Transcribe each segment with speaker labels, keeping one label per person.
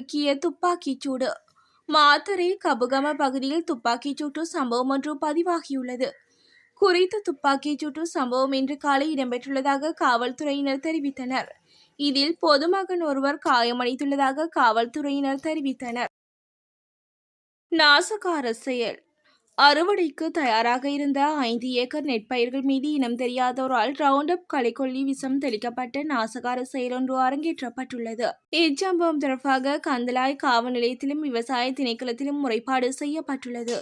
Speaker 1: உலுக்கிய துப்பாக்கிச் சூடு மாத்தரை கபுகம பகுதியில் துப்பாக்கிச் சூட்டு சம்பவம் ஒன்று பதிவாகியுள்ளது குறித்த துப்பாக்கிச் சூட்டு சம்பவம் இன்று காலை இடம்பெற்றுள்ளதாக காவல்துறையினர் தெரிவித்தனர் இதில் பொதுமகன் ஒருவர் காயமடைந்துள்ளதாக காவல்துறையினர் தெரிவித்தனர் நாசகார செயல் அறுவடைக்கு தயாராக இருந்த ஐந்து ஏக்கர் நெற்பயிர்கள் மீது இனம் தெரியாதோரால் ரவுண்ட் அப் களைக்கொல்லி விஷம் தெளிக்கப்பட்ட நாசகார செயலொன்று அரங்கேற்றப்பட்டுள்ளது. இச்சம்பவம் தொடர்பாக கந்தலாய் காவல் நிலையத்திலும் விவசாய திணைக்களத்திலும் முறைப்பாடு செய்யப்பட்டுள்ளது.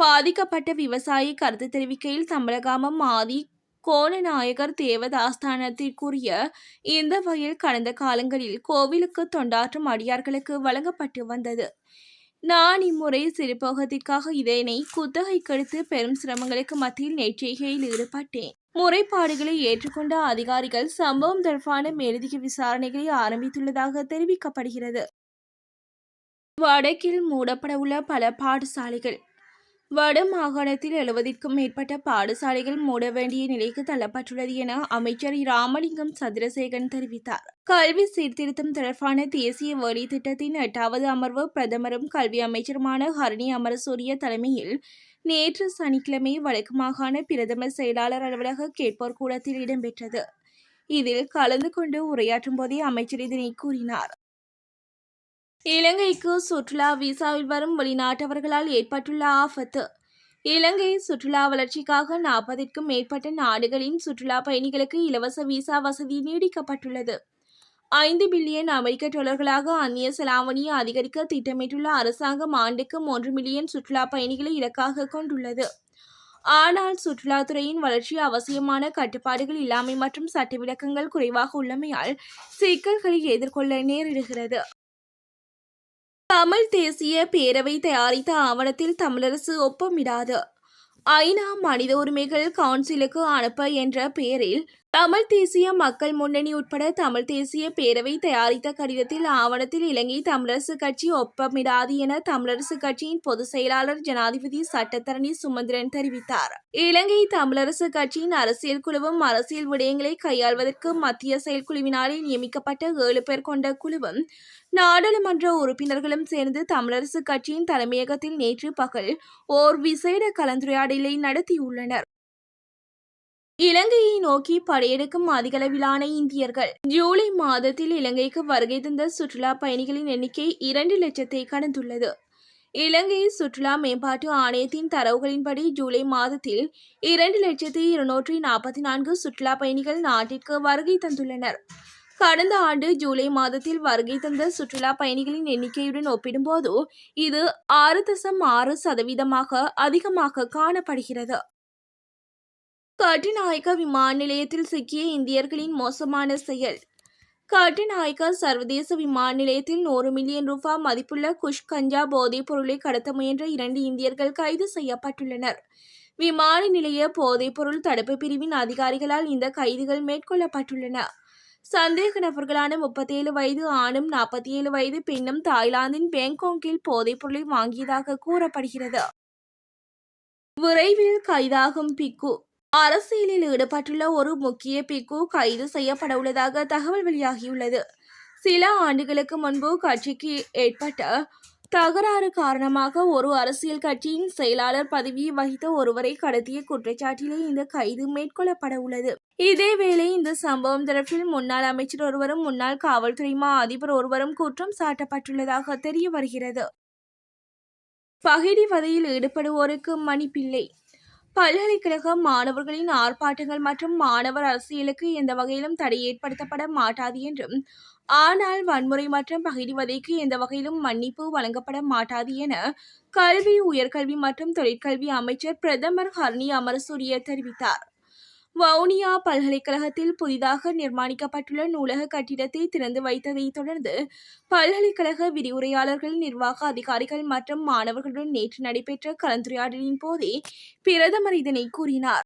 Speaker 1: பாதிக்கப்பட்ட விவசாயி கருத்து தெரிவிக்கையில் தமிழகாமம் ஆதி கோலநாயகர் தேவதாஸ்தானத்திற்குரிய இந்த வயல் கடந்த காலங்களில் கோவிலுக்கு தொண்டாற்றும் அடியார்களுக்கு வழங்கப்பட்டு வந்தது. நான் இம்முறை சிறுபோகத்திற்காக இதனை குத்தகை கடுத்து பெரும் சிரமங்களுக்கு மத்தியில் நெற்றிகையில் ஈடுபட்டேன். முறைப்பாடுகளை ஏற்றுக்கொண்ட அதிகாரிகள் சம்பவம் தொடர்பான மேலதிக விசாரணைகளை ஆரம்பித்துள்ளதாக தெரிவிக்கப்படுகிறது. வடக்கில் மூடப்படவுள்ள பல பாடசாலைகள் வட மாகாணத்தில் எழுபதிற்கும் மேற்பட்ட பாடசாலைகள் மூட வேண்டிய நிலைக்கு தள்ளப்பட்டுள்ளது என அமைச்சர் ராமலிங்கம் சந்திரசேகரன் தெரிவித்தார். கல்வி சீர்திருத்தம் தொடர்பான தேசிய வேலை திட்டத்தின் எட்டாவது அமர்வு பிரதமரும் கல்வி அமைச்சருமான ஹரணி அமரசூரிய தலைமையில் நேற்று சனிக்கிழமை வடக்கு மாகாண பிரதமர் செயலாளர் அலுவலக கேட்போர் கூடத்தில் இடம்பெற்றது. இதில் கலந்து கொண்டு உரையாற்றும் போதே அமைச்சர் இதனை கூறினார். இலங்கைக்கு சுற்றுலா விசாவில் வரும் வெளிநாட்டவர்களால் ஏற்பட்டுள்ள ஆபத்து. இலங்கை சுற்றுலா வளர்ச்சிக்காக நாற்பதிற்கும் மேற்பட்ட நாடுகளின் சுற்றுலா பயணிகளுக்கு இலவச விசா வசதி நீடிக்கப்பட்டுள்ளது. ஐந்து பில்லியன் அமெரிக்க டாலர்களாக அந்நிய செலாவணியை அதிகரிக்க திட்டமிட்டுள்ள அரசாங்கம் ஆண்டுக்கு மூன்று மில்லியன் சுற்றுலா பயணிகளை இலக்காக கொண்டுள்ளது. ஆனால் சுற்றுலாத்துறையின் வளர்ச்சி அவசியமான கட்டுப்பாடுகள் இல்லாமை மற்றும் சட்டவிலக்கங்கள் குறைவாக உள்ளமையால் சிக்கல்களை எதிர்கொள்ள நேரிடுகிறது. தமிழ் தேசிய பேரவை தயாரித்த ஆவணத்தில் தமிழரசு ஒப்பமிடாது. ஐநா மனித உரிமைகள் கவுன்சிலுக்கு அனுப்ப என்ற பெயரில் தமிழ் தேசிய மக்கள் முன்னணி உட்பட தமிழ் தேசிய பேரவை தயாரித்த கடிதத்தில் ஆவணத்தில் இலங்கை தமிழரசு கட்சி ஒப்பமிடாது என தமிழரசு கட்சியின் பொதுச் செயலாளர் ஜனாதிபதி சட்டத்தரணி சுமந்திரன் தெரிவித்தார். இலங்கை தமிழரசு கட்சியின் அரசியல் குழுவும் அரசியல் விடயங்களை கையாள்வதற்கு மத்திய செயற்குழுவினாலே நியமிக்கப்பட்ட ஏழு பேர் கொண்ட குழுவும் நாடாளுமன்ற உறுப்பினர்களும் சேர்ந்து தமிழரசு கட்சியின் தலைமையகத்தில் நேற்று பகல் ஓர் விசேட கலந்துரையாடலை நடத்தியுள்ளனர். இலங்கையை நோக்கி படையெடுக்கும் அதிகளவிலான இந்தியர்கள். ஜூலை மாதத்தில் இலங்கைக்கு வருகை தந்த சுற்றுலா பயணிகளின் எண்ணிக்கை இரண்டு லட்சத்தை கடந்துள்ளது. இலங்கை சுற்றுலா மேம்பாட்டு ஆணையத்தின் தரவுகளின்படி ஜூலை மாதத்தில் இரண்டு லட்சத்தி இருநூற்றி நாற்பத்தி நான்கு சுற்றுலா பயணிகள் நாட்டிற்கு வருகை தந்துள்ளனர். கடந்த ஆண்டு ஜூலை மாதத்தில் வருகை தந்த சுற்றுலா பயணிகளின் எண்ணிக்கையுடன் ஒப்பிடும்போது இது ஆறு தசம் ஆறு சதவீதமாக அதிகமாக காணப்படுகிறது. கட்டுநாயக்கா விமான நிலையத்தில் சிக்கிய இந்தியர்களின் மோசமான செயல். கட்டுநாயக்கா சர்வதேச விமான நிலையத்தில் நூறு மில்லியன் ரூபாய் மதிப்புள்ள குஷ் கஞ்சா போதைப் பொருளை கடத்த முயன்ற இரண்டு இந்தியர்கள் கைது செய்யப்பட்டுள்ளனர். விமான நிலைய போதைப் பொருள் தடுப்பு பிரிவின் அதிகாரிகளால் இந்த கைதுகள் மேற்கொள்ளப்பட்டுள்ளன. சந்தேக நபர்களான முப்பத்தேழு வயது ஆணும் நாற்பத்தி ஏழு வயது பெண்ணும் தாய்லாந்தின் பேங்காங்கில் போதைப் பொருளை வாங்கியதாக கூறப்படுகிறது. விரைவில் கைதாகும் பிக்கு அரசியலில் ஈடுபட்டுள்ள ஒரு முக்கிய பிக்கு கைது செய்யப்பட உள்ளதாக தகவல் வெளியாகியுள்ளது. சில ஆண்டுகளுக்கு முன்பு கட்சிக்கு ஏற்பட்ட தகராறு காரணமாக ஒரு அரசியல் கட்சியின் செயலாளர் பதவியை வகித்த ஒருவரை கடத்திய குற்றச்சாட்டிலே இந்த கைது மேற்கொள்ளப்பட உள்ளது இதேவேளை இந்த சம்பவம் தொடர்பில் முன்னாள் அமைச்சர் ஒருவரும் முன்னாள் காவல்துறை மா அதிபர் ஒருவரும் குற்றம் சாட்டப்பட்டுள்ளதாக தெரிய வருகிறது. பகிடிவதையில் ஈடுபடுவோருக்கு மணிப்பிள்ளை பல்கலைக்கழக மாணவர்களின் ஆர்ப்பாட்டங்கள் மற்றும் மாணவர் அரசியலுக்கு எந்த வகையிலும் தடை ஏற்படுத்தப்பட மாட்டாது என்றும் ஆனால் வன்முறை மற்றும் பகிர்வதைக்கு எந்த வகையிலும் மன்னிப்பு வழங்கப்பட மாட்டாது என கல்வி உயர்கல்வி மற்றும் தொழிற்கல்வி அமைச்சர் பிரதமர் ஹர்னி அமரசூரிய தெரிவித்தார். வவுனியா பல்கலைக்கழகத்தில் புதிதாக நிர்மாணிக்கப்பட்டுள்ள நூலக கட்டிடத்தை திறந்து வைத்ததைத் தொடர்ந்து பல்கலைக்கழக விரிவுரையாளர்கள் நிர்வாக அதிகாரிகள் மற்றும் மாணவர்களுடன் நேற்று நடைபெற்ற கலந்துரையாடலின் போதே பிரதமர் இதனை கூறினார்.